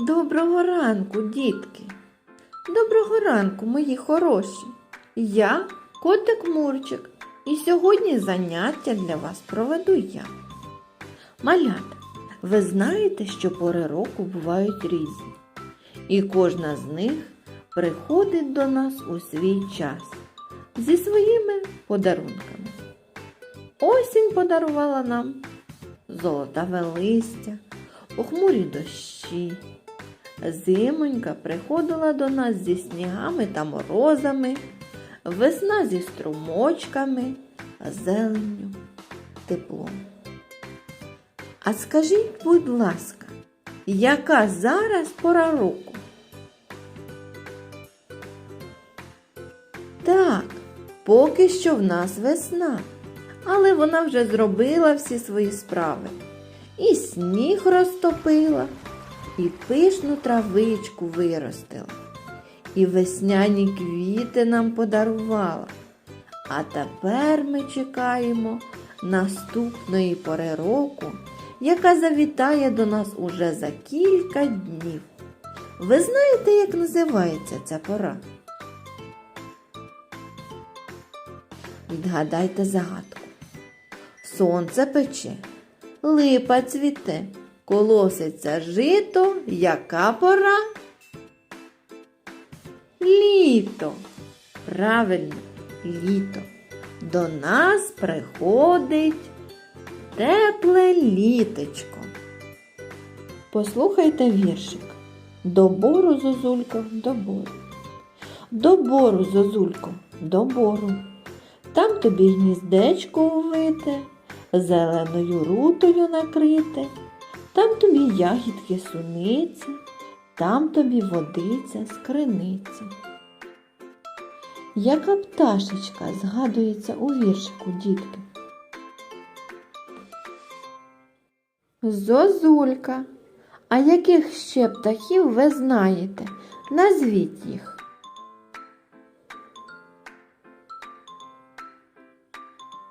Доброго ранку, дітки. Доброго ранку, мої хороші. Я котик Мурчик, і сьогодні заняття для вас проведу я. Малята, ви знаєте, що пори року бувають різні, і кожна з них приходить до нас у свій час зі своїми подарунками. Осінь подарувала нам золотаве листя, похмурі дощі. Зимонька приходила до нас зі снігами та морозами, весна зі струмочками, зеленню, теплом. А скажіть, будь ласка, яка зараз пора року? Так, поки що в нас весна, але вона вже зробила всі свої справи. І сніг розтопила, і пишну травичку виростила, і весняні квіти нам подарувала. А тепер ми чекаємо наступної пори року, яка завітає до нас уже за кілька днів. Ви знаєте, як називається ця пора? Відгадайте загадку. Сонце пече, липа цвіте, колоситься жито, яка пора? Літо. Правильно, літо. До нас приходить тепле літочко. Послухайте віршик. До бору, зозулько, до бору. До бору, зозулько, до бору. Там тобі гніздечко увите, зеленою рутою накрите, там тобі ягідки суниці, там тобі водиця з. Яка пташечка згадується у віршику, дітки? Зозулька. А яких ще птахів ви знаєте? Назвіть їх.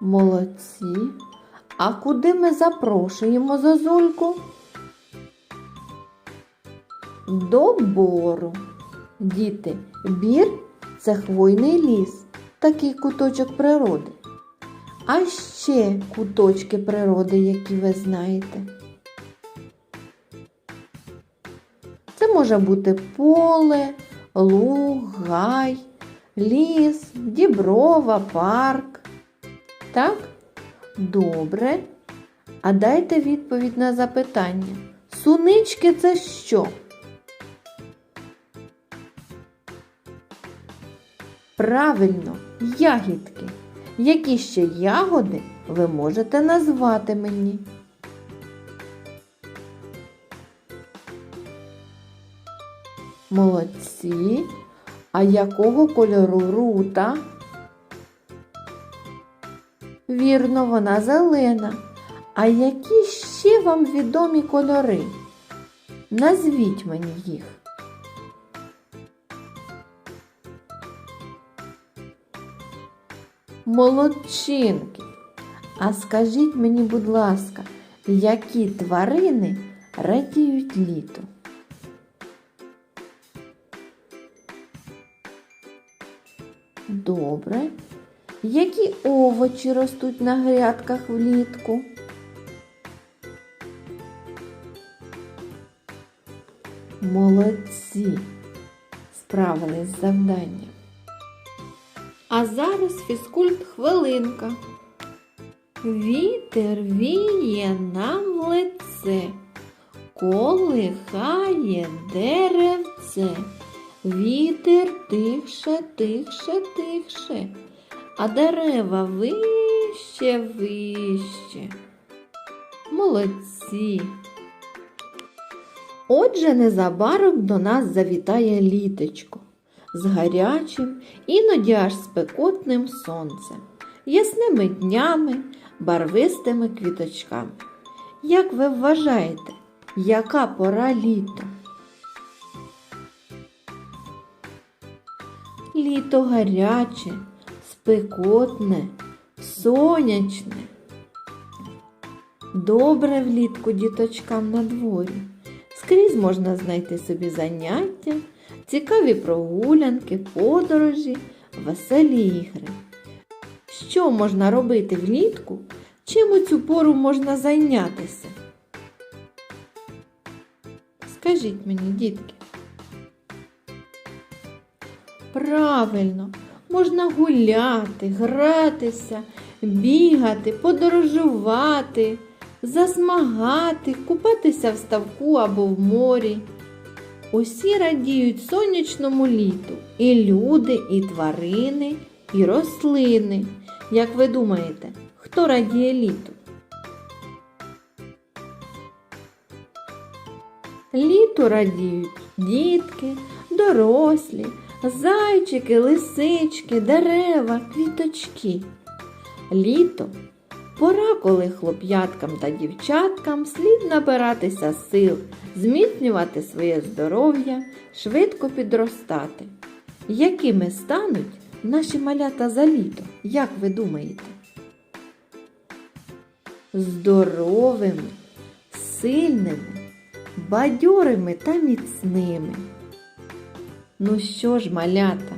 Молодці. А куди ми запрошуємо зозульку? До бору. Діти, бір це хвойний ліс, такий куточок природи. А ще куточки природи, які ви знаєте. Це може бути поле, луг, гай, ліс, діброва, парк. Так? Добре. А дайте відповідь на запитання. Сунички це що? Правильно, ягідки. Які ще ягоди ви можете назвати мені? Молодці. А якого кольору рута? Вірно, вона зелена. А які ще вам відомі кольори? Назвіть мені їх. Молодчинки. А скажіть мені, будь ласка, які тварини радіють літу? Добре. Які овочі ростуть на грядках влітку? Молодці! Справились з завданням. А зараз фізкульт хвилинка. Вітер віє нам в лице, колихає деревце. Вітер тихше, тихше, тихше, а дерева вище, вище. Молодці. Отже, незабаром до нас завітає літочко з гарячим, іноді аж спекотним сонцем, ясними днями, барвистими квіточками. Як ви вважаєте, яка пора літа? Літо гаряче, спекотне, сонячне. Добре влітку діточкам на дворі. Скрізь можна знайти собі заняття, цікаві прогулянки, подорожі, веселі ігри. Що можна робити влітку? Чим у цю пору можна зайнятися? Скажіть мені, дітки. Правильно, можна гуляти, гратися, бігати, подорожувати, засмагати, купатися в ставку або в морі. Усі радіють сонячному літу і люди, і тварини, і рослини. Як ви думаєте, хто радіє літу? Літу радіють дітки, дорослі, зайчики, лисички, дерева, квіточки. Літо пора, коли хлоп'яткам та дівчаткам слід набиратися сил, зміцнювати своє здоров'я, швидко підростати. Якими стануть наші малята за літо, як ви думаєте? Здоровими, сильними, бадьорими та міцними. Ну що ж, малята,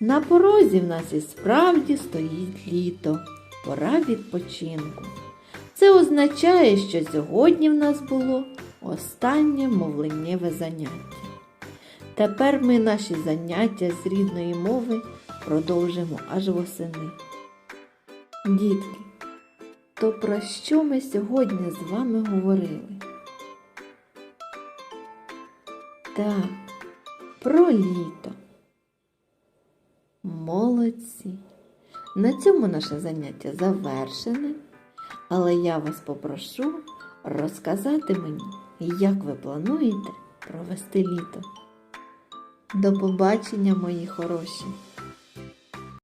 на порозі в нас і справді стоїть літо, пора відпочинку. Це означає, що сьогодні в нас було останнє мовленнєве заняття. Тепер ми наші заняття з рідної мови продовжимо аж восени. Дітки, то про що ми сьогодні з вами говорили? Так, про літо. Молодці. На цьому наше заняття завершене, але я вас попрошу розказати мені, як ви плануєте провести літо. До побачення, мої хороші!